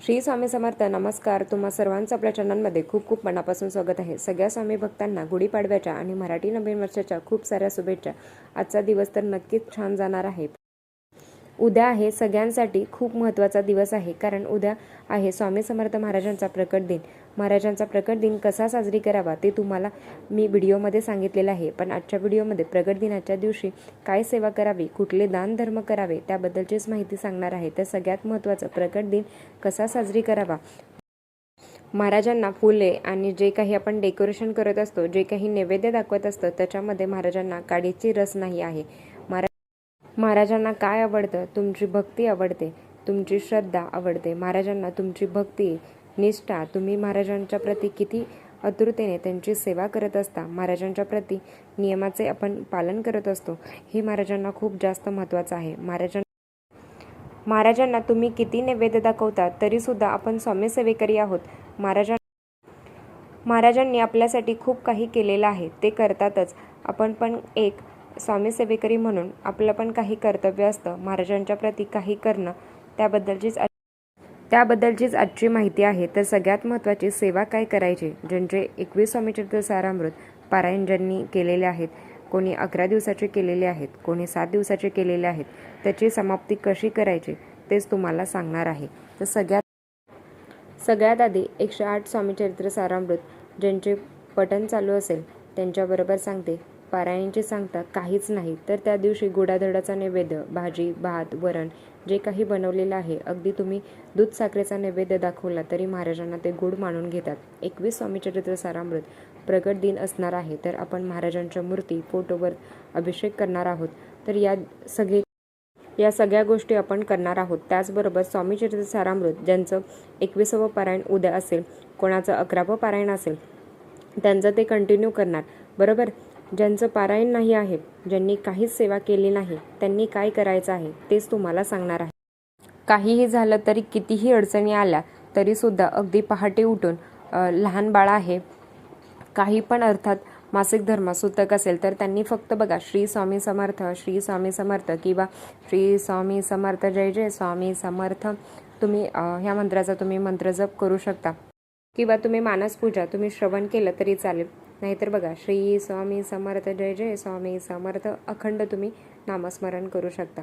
श्री स्वामी समर्थ नमस्कार. तुम्हा सर्वांचं आपल्या चॅनलमध्ये खूप खूप मनापासून स्वागत आहे. सगळ्या स्वामी भक्तांना गुढीपाडव्याच्या आणि मराठी नवीन वर्षाच्या खूप साऱ्या शुभेच्छा. आजचा दिवस तर नक्कीच छान जाणार आहे. उद्या आहे सगळ्यांसाठी खूप महत्त्वाचा दिवस आहे. कारण उद्या आहे स्वामी समर्थ महाराजांचा प्रकट दिन. महाराजांचा प्रकट दिन कसा साजरी करावा ते तुम्हाला मी व्हिडिओमध्ये सांगितलेलं आहे. पण आजच्या व्हिडिओमध्ये प्रकट दिनाच्या दिवशी काय सेवा करावी कुठले दानधर्म करावे त्याबद्दलचीच माहिती सांगणार आहे. तर सगळ्यात महत्त्वाचं प्रकट दिन कसा साजरी करावा? महाराजांना फुले आणि जे काही आपण डेकोरेशन करत असतो जे काही नैवेद्य दाखवत असतो त्याच्यामध्ये महाराजांना काडीची रस नाही आहे. महाराजांना काय आवडतं? तुमची भक्ती आवडते. तुमची श्रद्धा आवडते. महाराजांना तुमची भक्ती निष्ठा. तुम्ही महाराजांच्या प्रती किती आतुरतेने त्यांची सेवा करत असता महाराजांच्या प्रती नियमाचे आपण पालन करत असतो हे महाराजांना खूप जास्त महत्त्वाचं आहे. महाराजां महाराजांना तुम्ही किती नैवेद्य दाखवता तरीसुद्धा आपण स्वामी सेवेकरी आहोत. महाराजां महाराजांनी आपल्यासाठी खूप काही केलेलं आहे. ते करतातच. आपण पण एक स्वामी सेवेकरी म्हणून आपलं पण काही कर्तव्य असतं. महाराजांच्या प्रती काही करणं त्याबद्दलचीच त्याबद्दलचीच आजची माहिती आहे. तर सगळ्यात महत्त्वाची सेवा काय करायची? ज्यांचे एकवीस स्वामीचरित्र सारामृत पारायण ज्यांनी केलेले आहेत कोणी अकरा दिवसाचे केलेले आहेत कोणी सात दिवसाचे केलेले आहेत त्याची समाप्ती कशी करायची तेच तुम्हाला सांगणार आहे. तर सगळ्यात सगळ्यात आधी एकशे आठ स्वामीचरित्र सारामृत ज्यांचे पठण चालू असेल त्यांच्याबरोबर सांगते. पारायणचे सांगता काहीच नाही. तर त्या दिवशी गुडाधडाचा नैवेद्य भाजी भात वरण जे काही बनवलेलं आहे अगदी तुम्ही दूध साखरेचा नैवेद्य दाखवला तरी महाराजांना ते गोड मानून घेतात. एकवीस स्वामीचरित्र सारामृत प्रगट दिन असणार आहे तर आपण महाराजांच्या मूर्ती फोटोवर अभिषेक करणार आहोत. तर या सगळे या सगळ्या गोष्टी आपण करणार आहोत. त्याचबरोबर स्वामीचरित्र सारामृत ज्यांचं एकविसावं पारायण उद्या असेल कोणाचं अकरावं पारायण असेल त्यांचं ते कंटिन्यू करणार. बरोबर? ज्यांचं पारायण नाही आहे ज्यांनी काहीच सेवा केली नाही त्यांनी काय करायचं आहे तेच तुम्हाला सांगणार आहे. काहीही झालं तरी कितीही अडचणी आल्या तरीसुद्धा अगदी पहाटे उठून लहान बाळ आहे. काही पण अर्थात मासिक धर्म सुतक असेल तर त्यांनी फक्त बघा श्री स्वामी समर्थ श्री स्वामी समर्थ किंवा श्री स्वामी समर्थ जय जय स्वामी समर्थ तुम्ही ह्या मंत्राचा तुम्ही मंत्र जप करू शकता. किंवा तुम्ही मानसपूजा तुम्ही श्रवण केलं तरी चालेल. नाहीतर बघा श्री स्वामी समर्थ जय जय स्वामी समर्थ अखंड तुम्ही नामस्मरण करू शकता.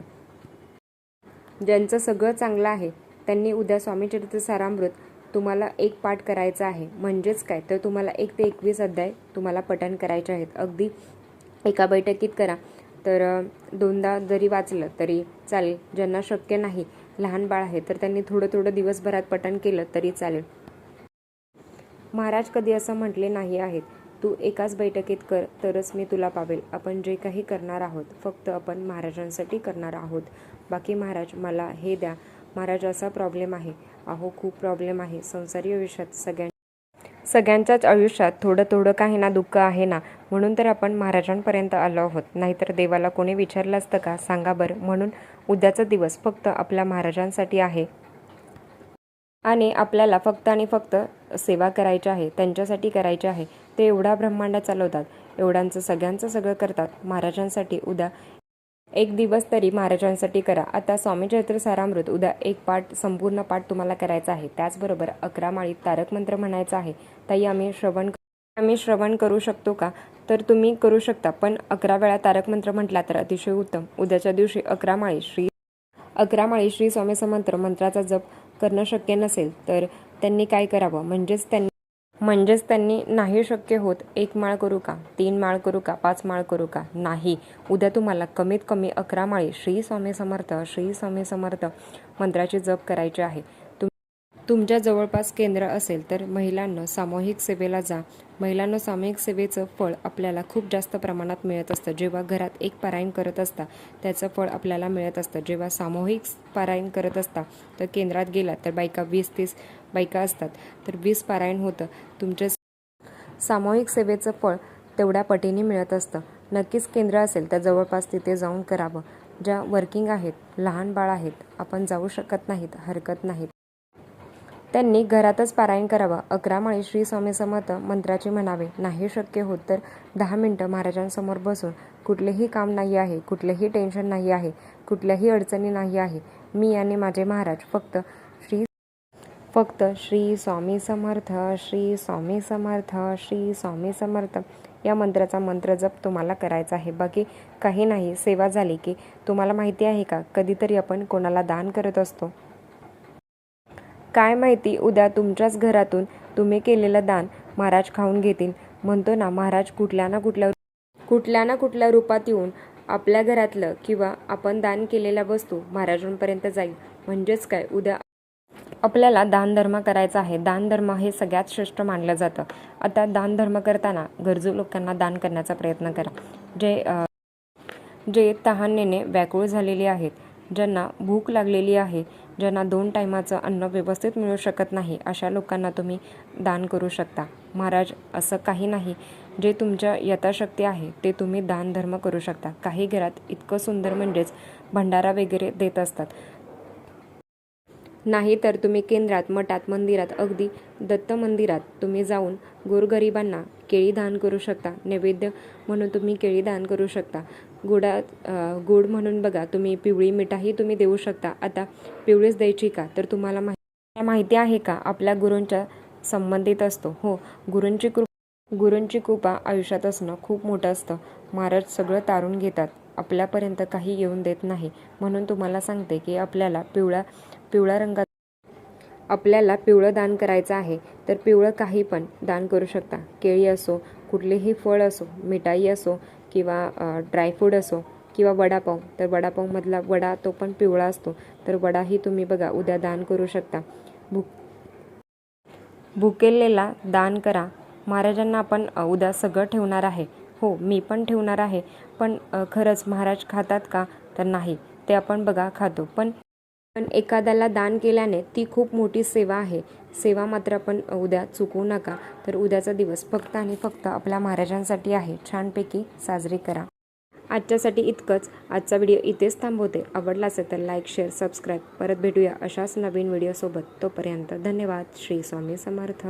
ज्यांचं सगळं चांगलं आहे त्यांनी उद्या स्वामीचरित्र सारामृत तुम्हाला एक पाठ करायचा आहे. म्हणजेच काय? तर तुम्हाला एक ते एकवीस अध्याय तुम्हाला पठण करायचे आहेत. अगदी एका बैठकीत करा. तर दोनदा जरी वाचलं तरी चालेल. ज्यांना शक्य नाही लहान बाळ आहे तर त्यांनी थोडं थोडं दिवसभरात पठण केलं तरी चालेल. महाराज कधी असं म्हटले नाही आहेत. तू एकाच बैठकीत कर तरच मी तुला पावेल. आपण जे काही करणार आहोत फक्त आपण महाराजांसाठी करणार आहोत. बाकी महाराज मला हे द्या. महाराज असा प्रॉब्लेम आहे. अहो खूप प्रॉब्लेम आहे. संसारी आयुष्यात सगळ्यां सगळ्यांच्याच आयुष्यात थोडं थोडं काही ना दुःख आहे ना? म्हणून तर आपण महाराजांपर्यंत आलो आहोत. नाहीतर देवाला कोणी विचारलं असतं का? सांगा बरं. म्हणून उद्याचा दिवस फक्त आपल्या महाराजांसाठी आहे. आणि आपल्याला फक्त आणि फक्त सेवा करायची आहे त्यांच्यासाठी करायची आहे ते एवढा ब्रह्मांड चालवतात. एवढ्यांचं सगळ्यांचं सगळं करतात. महाराजांसाठी उद्या एक दिवस तरी महाराजांसाठी करा. आता स्वामी चैत्र सारामृत उद्या एक पाठ संपूर्ण पाठ तुम्हाला करायचा आहे. त्याचबरोबर अकरा माळीत तारक मंत्र म्हणायचा आहे. ताई आम्ही श्रवण आम्ही श्रवण करू शकतो का? तर तुम्ही करू शकता. पण अकरा वेळा तारक मंत्र म्हटला तर अतिशय उत्तम. उद्याच्या दिवशी अकरा माळी श्री अकरा माळी श्री स्वामी समंत्र मंत्राचा जप करणं शक्य नसेल तर त्यांनी काय करावं? म्हणजेच त्यांनी म्हणजेच त्यांनी नाही शक्य होत एक माळ करू का? तीन माळ करू का? पाच माळ करू का? नाही. उद्या तुम्हाला कमीत कमी अकरा माळी श्री स्वामी समर्थ श्री स्वामी समर्थ मंत्राची जप करायची आहे. तुम तुमच्या जवळपास केंद्र असेल तर महिलांना सामूहिक सेवेला जा. महिलांना सामूहिक सेवेचं फळ आपल्याला खूप जास्त प्रमाणात मिळत असतं. जेव्हा घरात एक पारायण करत असता त्याचं फळ आपल्याला मिळत असतं. जेव्हा सामूहिक पारायण करत असता तर केंद्रात गेला तर बायका वीस तीस बायका असतात. तर वीस पारायण होतं तुमच्या सामूहिक सेवेचं फळ तेवढ्या पटीने मिळत असतं. नक्कीच केंद्र असेल तर जवळपास तिथे जाऊन करावं. ज्या वर्किंग आहेत लहान बाळ आहेत आपण जाऊ शकत नाहीत हरकत नाहीत. त्यांनी घरातच पारायण करावं. अकरा माळी श्री स्वामी समर्थ मंत्राचे म्हणावे नाही शक्य होत तर दहा मिनटं महाराजांसमोर बसून कुठलेही काम नाही आहे कुठलेही टेन्शन नाही आहे कुठल्याही अडचणी नाही आहे. मी आणि माझे महाराज फक्त श्री फक्त श्री स्वामी समर्थ श्री स्वामी समर्थ श्री स्वामी समर्थ या मंत्राचा मंत्र जप तुम्हाला करायचा आहे. बाकी काही नाही. सेवा झाली की तुम्हाला माहिती आहे का? कधीतरी आपण कोणाला दान करत असतो. काय माहिती उद्या तुमच्याच घरातून तुम्ही केलेलं दान महाराज खाऊन घेतील. म्हणतो ना महाराज कुठल्या ना कुठल्या कुठल्या ना कुठल्या रूपात येऊन आपल्या घरातलं किंवा आपण दान केलेल्या वस्तू महाराजांपर्यंत जाईल. म्हणजेच काय उद्या आपल्याला दानधर्म करायचा आहे. दानधर्म हे सगळ्यात श्रेष्ठ मानलं जातं. आता दानधर्म करताना गरजू लोकांना दान करण्याचा प्रयत्न करा. जे जे तहानेने व्याकुळ झालेले आहेत ज्यांना भूक लागलेली आहे ज्यांना दोन टायमाचं अन्न व्यवस्थित मिळू शकत नाही अशा लोकांना तुम्ही दान करू शकता. महाराज असं काही नाही. जे तुमच्या यथाशक्ती आहे ते तुम्ही दान धर्म करू शकता. काही घरात इतकं सुंदर म्हणजेच भंडारा वगैरे देत असतात. नाही तर तुम्ही केंद्रात मठात मंदिरात अगदी दत्त मंदिरात तुम्ही जाऊन गोरगरिबांना केळी दान करू शकता. नैवेद्य म्हणून तुम्ही केळी दान करू शकता. गुडात गुड म्हणून बघा तुम्ही पिवळी मिठाही तुम्ही देऊ शकता. आता पिवळीच द्यायची का? तर तुम्हाला माहिती माहिती आहे का? आपल्या गुरूंच्या संबंधित असतो. हो गुरूंची कृपा गुरूंची कृपा आयुष्यात असणं खूप मोठं असतं. महाराज सगळं तारून घेतात. आपल्यापर्यंत काही येऊन देत नाही. म्हणून तुम्हाला सांगते की आपल्याला पिवळ्या पिवळ्या रंगात आपल्याला पिवळं दान करायचं आहे तर पिवळं काही पण दान करू शकता. केळी असो कुठलेही फळ असो मिठाई असो किंवा ड्रायफ्रूट असो किंवा वडापाव तर वडापावमधला वडा तो पण पिवळा असतो. तर वडाही तुम्ही बघा उद्या दान करू शकता. भुक भुकेलेला दान करा. महाराजांना आपण उद्या सगळं ठेवणार आहे. हो मी पण ठेवणार आहे. पण खरंच महाराज खातात का? तर नाही. ते आपण बघा खातो. पण पण एखाद्याला दान केल्याने ती खूप मोठी सेवा आहे. सेवा मात्र आपण उद्या चुकवू नका. तर उद्याचा दिवस फक्त आणि फक्त आपल्या महाराजांसाठी आहे. छानपैकी साजरी करा. आजच्यासाठी इतकंच. आजचा व्हिडिओ इथेच थांबवते. आवडला असेल तर लाईक शेअर सबस्क्राईब परत भेटूया अशाच नवीन व्हिडिओसोबत. तोपर्यंत धन्यवाद. श्री स्वामी समर्थ.